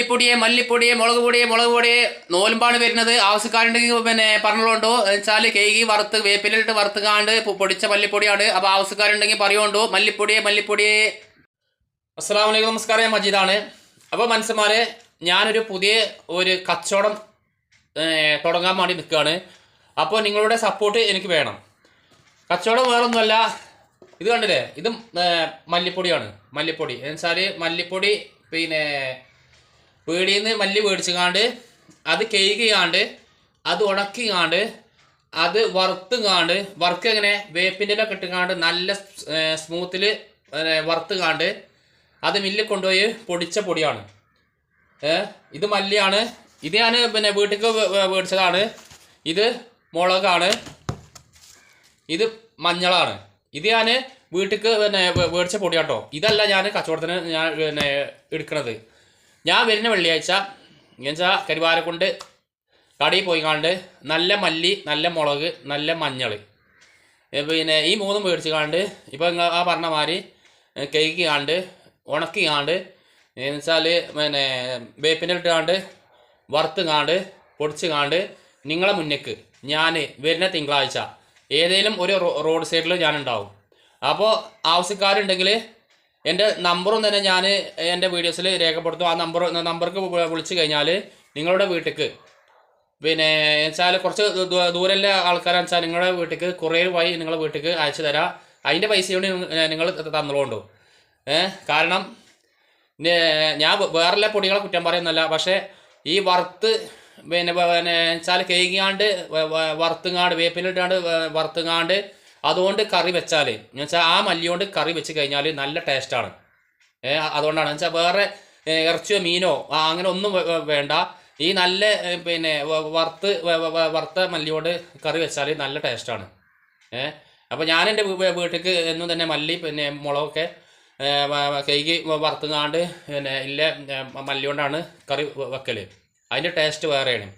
മല്ലിപ്പൊടിയെ മല്ലിപ്പൊടിയെ മുളക് പൊടിയെ മുളക് പൊടിയെ നോലുമ്പാണ് വരുന്നത്. ആവശ്യക്കാരുണ്ടെങ്കിൽ പിന്നെ പറഞ്ഞോണ്ടോ വെച്ചാൽ കേക്ക് വറുത്ത് വേപ്പിലിട്ട് വറുത്ത് കാണ്ട് പൊ- പൊടിച്ച മല്ലിപ്പൊടിയാണ്. അപ്പോൾ ആവശ്യക്കാരുണ്ടെങ്കിൽ പറയുകൊണ്ടോ. മല്ലിപ്പൊടിയെ മല്ലിപ്പൊടിയെ. അസ്സാം വലൈക്കും നമസ്കാരം മജീദാണ്. അപ്പോൾ മനസ്സന്മാരെ ഞാനൊരു പുതിയ ഒരു കച്ചവടം തുടങ്ങാൻ വേണ്ടി നിൽക്കുകയാണ്. അപ്പോൾ നിങ്ങളുടെ സപ്പോർട്ട് എനിക്ക് വേണം. കച്ചവടം വേറൊന്നുമല്ല. ഇത് കണ്ടില്ലേ? ഇതും മല്ലിപ്പൊടിയാണ്. മല്ലിപ്പൊടി. എന്നുവെച്ചാൽ മല്ലിപ്പൊടി പിന്നെ പീടിയിൽ നിന്ന് മല്ലി മേടിച്ചുകാണ്ട് അത് കെയ്കാണ്ട് അത് ഉണക്കിക്കാണ്ട് അത് വറുത്തുകാണ്ട് വർക്ക് എങ്ങനെ വേപ്പിന്റെ ഇല ഇട്ടുകാണ്ട് നല്ല സ്മൂത്തിൽ വറുത്തുകാണ്ട് അത് മില്ലിൽ കൊണ്ടുപോയി പൊടിച്ച പൊടിയാണ്. ഇത് മല്ലിയാണ്. ഇത് ഞാൻ പിന്നെ വീട്ടിലേക്ക് മേടിച്ചതാണ് ഇത് മുളകാണ്. ഇത് മഞ്ഞളാണ്. ഇത് ഞാൻ വീട്ടിലേക്ക് പിന്നെ മേടിച്ച പൊടിയാട്ടോ. ഇതല്ല ഞാൻ കച്ചവടത്തിന് ഞാൻ പിന്നെ എടുക്കണത്. ഞാൻ വരുന്ന വെള്ളിയാഴ്ച എന്നുവെച്ചാൽ കൊണ്ട് കടയിൽ പോയി കാണ്ട് നല്ല മല്ലി നല്ല മുളക് നല്ല മഞ്ഞൾ പിന്നെ ഈ മൂന്നും മേടിച്ച് കാണ്ട് നിങ്ങൾ ആ പറഞ്ഞ മാതിരി കേക്ക് കാണ്ട് ഉണക്കി കാണ്ട് എന്നുവെച്ചാൽ പിന്നെ വേപ്പിന്റെ ഇട്ട് കാണ്ട് വറുത്ത് കാണ്ട് പൊടിച്ച് കാണ്ട് നിങ്ങളെ മുന്നേക്ക് ഞാൻ വരുന്ന തിങ്കളാഴ്ച ഏതെങ്കിലും ഒരു റോഡ് സൈഡിൽ ഞാനുണ്ടാവും. അപ്പോൾ ആവശ്യക്കാരുണ്ടെങ്കിൽ എന്റെ നമ്പറും തന്നെ ഞാൻ എന്റെ വീഡിയോസിൽ രേഖപ്പെടുത്തും. ആ നമ്പർ നമ്പർക്ക് വിളിച്ചു കഴിഞ്ഞാൽ നിങ്ങളുടെ വീട്ടിലേക്ക് പിന്നെ വെച്ചാൽ കുറച്ച് ദൂരമുള്ള ആൾക്കാരെന്ന് വെച്ചാൽ നിങ്ങളുടെ വീട്ടിലേക്ക് കുറേ വഴി നിങ്ങളുടെ വീട്ടിലേക്ക് അയച്ചു തരാം. അതിന്റെ പൈസ കൊണ്ട് നിങ്ങൾ തന്നോളൂ ഏഹ് കാരണം ഞാൻ വേറെ പൊടികളെ കുറ്റം പറയുന്നല്ല പക്ഷേ ഈ വറുത്ത് പിന്നെ പിന്നെ വെച്ചാൽ കേങ്ങാണ്ട് വറുത്തുങ്ങാണ്ട് വേപ്പിലിട്ടാണ്ട് വറുത്തുങ്ങാണ്ട് അതുകൊണ്ട് കറി വെച്ചാൽ എന്ന് വെച്ചാൽ ആ മല്ലി കൊണ്ട് കറി വെച്ച് കഴിഞ്ഞാൽ നല്ല ടേസ്റ്റാണ്. അതുകൊണ്ടാണ്. വെച്ചാൽ വേറെ ഇറച്ചിയോ മീനോ അങ്ങനെ ഒന്നും വേണ്ട. ഈ നല്ല പിന്നെ വറുത്ത് വറുത്ത മല്ലി കൊണ്ട് കറി വെച്ചാൽ നല്ല ടേസ്റ്റാണ്. ഏഹ് അപ്പോൾ ഞാൻ എന്റെ വീട്ടിലേക്ക് എന്നും തന്നെ മല്ലി പിന്നെ മുളകൊക്കെ കൈകി വറുത്തുങ്ങാണ്ട് പിന്നെ ഇല്ല മല്ലിയോണ്ടാണ് കറി വെക്കൽ അതിന്റെ ടേസ്റ്റ് വേറെയാണ്.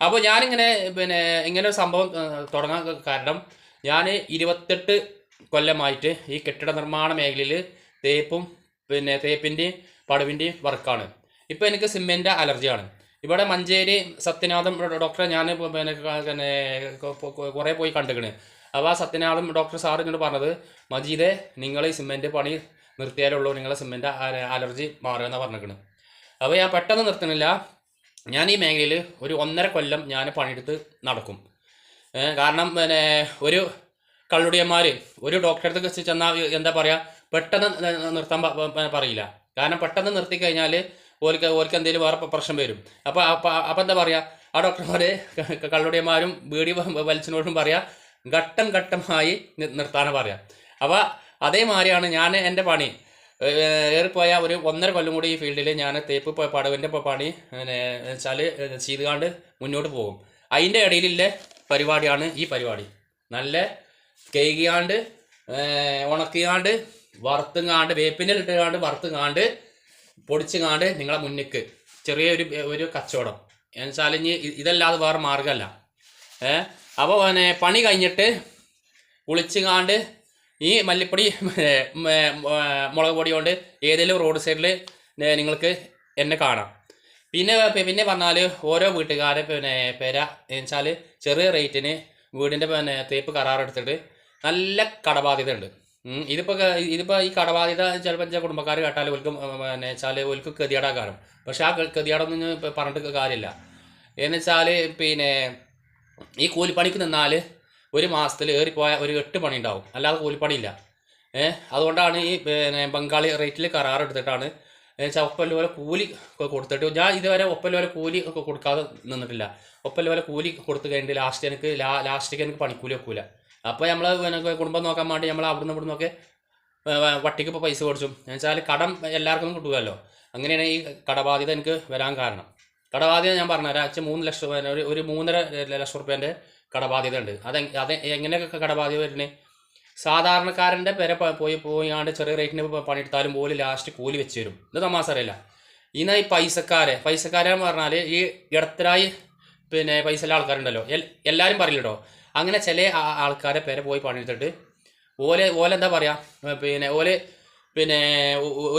അപ്പോൾ ഞാനിങ്ങനെ പിന്നെ ഇങ്ങനെ ഒരു സംഭവം തുടങ്ങാൻ കാരണം ഞാൻ ഇരുപത്തെട്ട് കൊല്ലമായിട്ട് ഈ കെട്ടിട നിർമ്മാണ മേഖലയിൽ തേപ്പും പിന്നെ തേപ്പിന്റെയും പടുവിന്റെയും വർക്കാണ്. ഇപ്പോൾ എനിക്ക് സിമെന്റ് അലർജിയാണ്. ഇവിടെ മഞ്ചേരി സത്യനാഥം ഡോക്ടറെ ഞാൻ പിന്നെ കുറേ പോയി കണ്ടിരിക്കണ് അപ്പോൾ ആ സത്യനാഥം ഡോക്ടർ സാർ എന്നോട് പറഞ്ഞത് മജീദെ നിങ്ങൾ ഈ സിമെന്റ് പണി നിർത്തിയാലുള്ളൂ നിങ്ങളെ സിമെന്റ് അലർജി മാറുമെന്നാണ് പറഞ്ഞിരിക്കുന്നത് അപ്പോൾ ഞാൻ പെട്ടെന്ന് നിർത്തണില്ല ഞാൻ ഈ മേഖലയിൽ ഒരു ഒന്നര കൊല്ലം ഞാൻ പണിയെടുത്ത് നടക്കും. കാരണം പിന്നെ ഒരു കള്ളുടിയന്മാർ ഒരു ഡോക്ടറെ അടുത്ത് ചെന്നാൽ എന്താ പറയുക പെട്ടെന്ന് നിർത്താൻ പറയില്ല. കാരണം പെട്ടെന്ന് നിർത്തി കഴിഞ്ഞാൽ ഓർക്ക് ഓർക്ക് എന്തെങ്കിലും വേറെ പ്രശ്നം വരും. അപ്പോൾ അപ്പം എന്താ പറയുക ആ ഡോക്ടർമാർ കള്ളുടിയന്മാരും ബീഡി വലിച്ചിനോടും പറയുക ഘട്ടം ഘട്ടമായി നിർത്താനും പറയുക അപ്പോൾ അതേമാതിരിയാണ് ഞാൻ എന്റെ പണി. ഏറിപ്പോയ ഒരു ഒന്നര കൊല്ലം കൂടി ഈ ഫീൽഡിൽ ഞാൻ തേപ്പ് പടവിന്റെ പണി പിന്നെ വെച്ചാൽ ചെയ്തുകൊണ്ട് മുന്നോട്ട് പോകും. അതിന്റെ ഇടയിലുള്ള പരിപാടിയാണ് ഈ പരിപാടി. നല്ല കേകിയാണ്ട് ഉണക്കിയാണ്ട് വറുത്തുങ്ങാണ്ട് വേപ്പിനിൽ ഇട്ടുകാണ്ട് വറുത്തുങ്ങാണ്ട് പൊടിച്ചുങ്ങാണ്ട് നിങ്ങളെ മുന്നിക്ക്. ചെറിയൊരു ഒരു കച്ചവടം. എന്നുവെച്ചാൽ ഇനി ഇതല്ലാതെ വേറെ മാർഗമല്ല ഏഹ് അപ്പോൾ പിന്നെ പണി കഴിഞ്ഞിട്ട് കുളിച്ചുങ്ങാണ്ട് ഈ മല്ലിപ്പൊടി മുളക് പൊടി കൊണ്ട് ഏതെങ്കിലും റോഡ് സൈഡിൽ നിങ്ങൾക്ക് എന്നെ കാണാം. പിന്നെ പിന്നെ പറഞ്ഞാൽ ഓരോ വീട്ടുകാരെ പിന്നെ പേര വെച്ചാൽ ചെറിയ റേറ്റിന് വീടിന്റെ പിന്നെ തേപ്പ് കരാറെടുത്തിട്ട് നല്ല കടബാധ്യത ഉണ്ട് ഇതിപ്പോൾ ഇതിപ്പോൾ ഈ കടബാധ്യത ചിലപ്പോൾ ചില കുടുംബക്കാർ കേട്ടാൽ ഓൽക്കും പിന്നെ വെച്ചാൽ ഓൽക്ക് ഗതികേടാ കാരണം. പക്ഷേ ആ ഗതികേടൊന്നും പറഞ്ഞിട്ട് കാര്യമില്ല. എന്ന് വെച്ചാൽ പിന്നെ ഈ കൂലിപ്പണിക്ക് നിന്നാൽ ഒരു മാസത്തിൽ ഏറിപ്പോയ ഒരു എട്ട് പണി ഉണ്ടാവും അല്ലാതെ കൂലിപ്പണിയില്ല. ഏഹ് അതുകൊണ്ടാണ് ഈ പിന്നെ ബംഗാളി റേറ്റിൽ കരാറെടുത്തിട്ടാണ് വെച്ചാൽ ഒപ്പല്ല പോലെ കൂലി കൊടുത്തിട്ട്. ഞാൻ ഇതുവരെ ഒപ്പല്ല പോലെ കൂലി ഒക്കെ കൊടുക്കാതെ നിന്നിട്ടില്ല. ഒപ്പല്ല പോലെ കൂലി കൊടുത്തു കഴിഞ്ഞിട്ട് ലാസ്റ്റ് എനിക്ക് ലാ ലാസ്റ്റിക്ക് എനിക്ക് പണിക്കൂലി വെക്കൂല. അപ്പോൾ നമ്മൾ കുടുംബം നോക്കാൻ വേണ്ടി നമ്മൾ അവിടുന്ന് ഇവിടുന്ന് ഒക്കെ വട്ടിക്ക് ഇപ്പോൾ പൈസ കൊടുത്തു. എന്ന് വെച്ചാൽ കടം എല്ലാവർക്കും കിട്ടുമല്ലോ അങ്ങനെയാണ് ഈ കടബാധ്യത എനിക്ക് വരാൻ കാരണം. കടബാധ്യത ഞാൻ പറഞ്ഞുതരാം. അച്ഛൻ മൂന്ന് ലക്ഷം ഒരു ഒരു മൂന്നര ലക്ഷം റുപ്യേന്റെ കടബാധ്യത ഉണ്ട്. അത് അത് എങ്ങനെയൊക്കെ കടബാധ്യത വരുന്നത് സാധാരണക്കാരന്റെ പേരെ പോയി പോയി പോയാണ്ട് ചെറിയ റേറ്റിന് പണിയെടുത്താലും പോലും ലാസ്റ്റ് കൂലി വെച്ച് തരും. ഇത് തമാസറിയില്ല ഇന്ന് ഈ പൈസക്കാരെ പൈസക്കാരെന്ന് പറഞ്ഞാൽ ഈ ഇടത്തരായി പിന്നെ പൈസ ഉള്ള ആൾക്കാരുണ്ടല്ലോ. എല്ലാവരും പറയില്ലട്ടോ. അങ്ങനെ ചില ആൾക്കാരെ പേരെ പോയി പണിയെടുത്തിട്ട് ഓലെ ഓല എന്താ പറയുക പിന്നെ ഓൽ പിന്നെ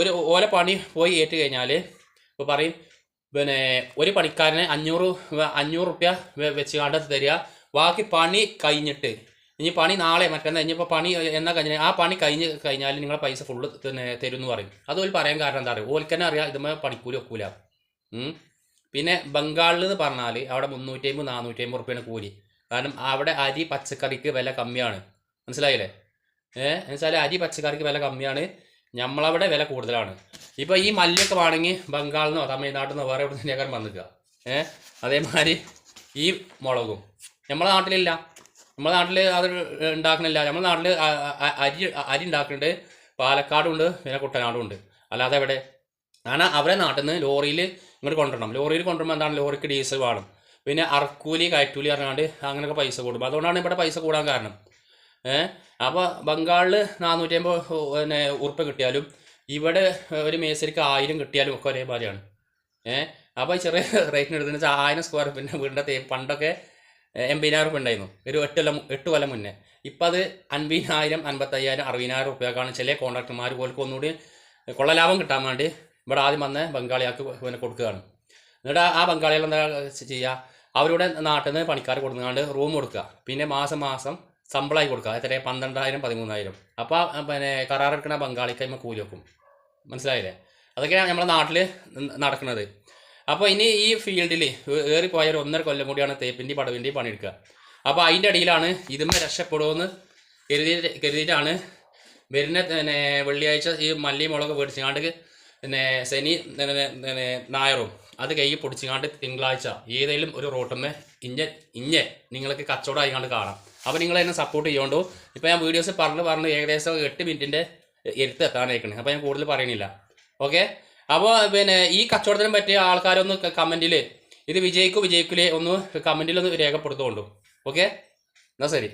ഒരു ഓല പണി പോയി ഏറ്റ് കഴിഞ്ഞാൽ ഇപ്പോൾ പറയും പിന്നെ ഒരു പണിക്കാരന് അഞ്ഞൂറ് അഞ്ഞൂറ് റുപ്യ വെച്ച് കണ്ടത് തരിക. ബാക്കി പണി കഴിഞ്ഞിട്ട് ഇനി പണി നാളെ മറ്റന്നാ ഇനിയിപ്പോൾ പണി എന്നാ കഴിഞ്ഞാൽ ആ പണി കഴിഞ്ഞ് കഴിഞ്ഞാൽ നിങ്ങളെ പൈസ ഫുള്ള് തരും എന്ന് പറയും. അതുപോലെ പറയാൻ കാരണം എന്താ പറയുക ഓൽക്കന്നെ അറിയാം ഇതുമ്മ പണിക്കൂലി ഒക്കൂല. പിന്നെ ബംഗാളിൽ എന്ന് പറഞ്ഞാൽ അവിടെ മുന്നൂറ്റി അമ്പത് നാനൂറ്റി അമ്പത് റുപ്യാണ് കൂലി. കാരണം അവിടെ അരി പച്ചക്കറിക്ക് വില കമ്മിയാണ്. മനസ്സിലായില്ലേ? ഏഹ് എന്നുവെച്ചാൽ അരി പച്ചക്കറിക്ക് വില കമ്മിയാണ്. നമ്മളവിടെ വില കൂടുതലാണ്. ഇപ്പോൾ ഈ മല്ലിയൊക്കെ വേണമെങ്കിൽ ബംഗാളിൽ നിന്നോ തമിഴ്നാട്ടിൽ നിന്നോ വേറെ എവിടെ നിന്നേക്കാൻ വന്നിക്കുക ഏഹ് അതേമാതിരി ഈ മുളകും. നമ്മളെ നാട്ടിലില്ല. നമ്മളെ നാട്ടിൽ അത് ഉണ്ടാക്കണില്ല. നമ്മളെ നാട്ടിൽ അരി അരി ഉണ്ടാക്കുന്നുണ്ട് പാലക്കാടും ഉണ്ട് പിന്നെ കുട്ടനാടും ഉണ്ട് അല്ലാതെ എവിടെ? കാരണം അവരെ നാട്ടിൽ നിന്ന് ലോറിയിൽ ഇങ്ങോട്ട് കൊണ്ടുവരണം. ലോറിയിൽ കൊണ്ടുവരുമ്പോൾ എന്താണ്? ലോറിക്ക് ഡീസൽ വേണം. പിന്നെ അറക്കൂലി കയറ്റൂലി പറഞ്ഞാണ്ട് അങ്ങനെയൊക്കെ പൈസ കൂടും. അതുകൊണ്ടാണ് ഇവിടെ പൈസ കൂടാൻ കാരണം. ഏഹ് അപ്പോൾ ബംഗാളിൽ നാനൂറ്റി അമ്പത് പിന്നെ ഉറുപ്പ് കിട്ടിയാലും ഇവിടെ ഒരു മേസരിക്ക് ആയിരം കിട്ടിയാലും ഒക്കെ ഒരേ ഏഹ് അപ്പോൾ ചെറിയ റേറ്റിന് എടുത്തെന്ന് ആയിരം സ്ക്വയർ പിന്നെ വീടിന്റെ പണ്ടൊക്കെ എൺപതിനായിരം റുപ്യ ഉണ്ടായിരുന്നു. ഒരു എട്ട് കൊല്ലം എട്ട് കൊല്ലം മുന്നേ. ഇപ്പം അത് അൻപതിനായിരം അൻപത്തയ്യായിരം അറുപതിനായിരം റുപ്യക്കാണ് ചില കോൺട്രാക്ടർമാർ പോലും ഒന്നുകൂടി കൊള്ളലാഭം കിട്ടാൻ വേണ്ടി ഇവിടെ ആദ്യം വന്ന് ബംഗാളിയാൾക്ക് പിന്നെ കൊടുക്കുകയാണ്. എന്നിട്ട് ആ- ബംഗാളികൾ എന്താ ചെയ്യുക അവരുടെ നാട്ടിൽ നിന്ന് പണിക്കാർ കൊടുക്കാണ്ട് റൂം കൊടുക്കുക. പിന്നെ മാസം മാസം ശമ്പളമായി കൊടുക്കുക. എത്ര പന്ത്രണ്ടായിരം പതിമൂന്നായിരം. അപ്പോൾ പിന്നെ കരാറെടുക്കുന്ന ബംഗാളിക്ക് നമ്മൾ കൂലി വെക്കും. മനസ്സിലായില്ലേ? അതൊക്കെയാണ് നമ്മുടെ നാട്ടിൽ നടക്കുന്നത്. അപ്പോൾ ഇനി ഈ ഫീൽഡിൽ ഏറിപ്പോയ ഒരു ഒന്നര കൊല്ലം കൂടിയാണ് തേപ്പിന്റെ പടവിന്റെ പണിയെടുക്കുക അപ്പോൾ അതിന്റെ ഇടയിലാണ് ഇതുമ്മ രക്ഷപ്പെടുമെന്ന് കരുതി കരുതിയിട്ടാണ് വരുന്ന വെള്ളിയാഴ്ച ഈ മല്ലി മുളക് മേടിച്ചാണ്ട് പിന്നെ ശനി പിന്നെ ഞായറും. അത് കൈ പൊടിച്ചുകാണ്ട് തിങ്കളാഴ്ച ഏതെങ്കിലും ഒരു റോട്ടമ്മ ഇഞ്ഞ ഇഞ്ഞെ നിങ്ങൾക്ക് കച്ചവടം ആയിക്കാണ്ട് കാണാം. അപ്പോൾ നിങ്ങൾ എന്നെ സപ്പോർട്ട് ചെയ്യുകൊണ്ടു ഇപ്പോൾ ഞാൻ വീഡിയോസ് പറഞ്ഞ് പറഞ്ഞ് ഏകദേശം എട്ട് മിനിറ്റിന്റെ എരുത്ത് എത്താനായിക്കണ്. അപ്പോൾ ഞാൻ കൂടുതൽ പറയണില്ല. ഓക്കെ അപ്പോൾ പിന്നെ ഈ കച്ചവടത്തിനും പറ്റിയ ആൾക്കാരൊന്ന് കമന്റിൽ ഇത് വിജയിക്കൂ വിജയിക്കില്ലേ ഒന്ന് കമന്റിലൊന്ന് രേഖപ്പെടുത്തുകൊണ്ടു ഓക്കെ എന്നാൽ ശരി.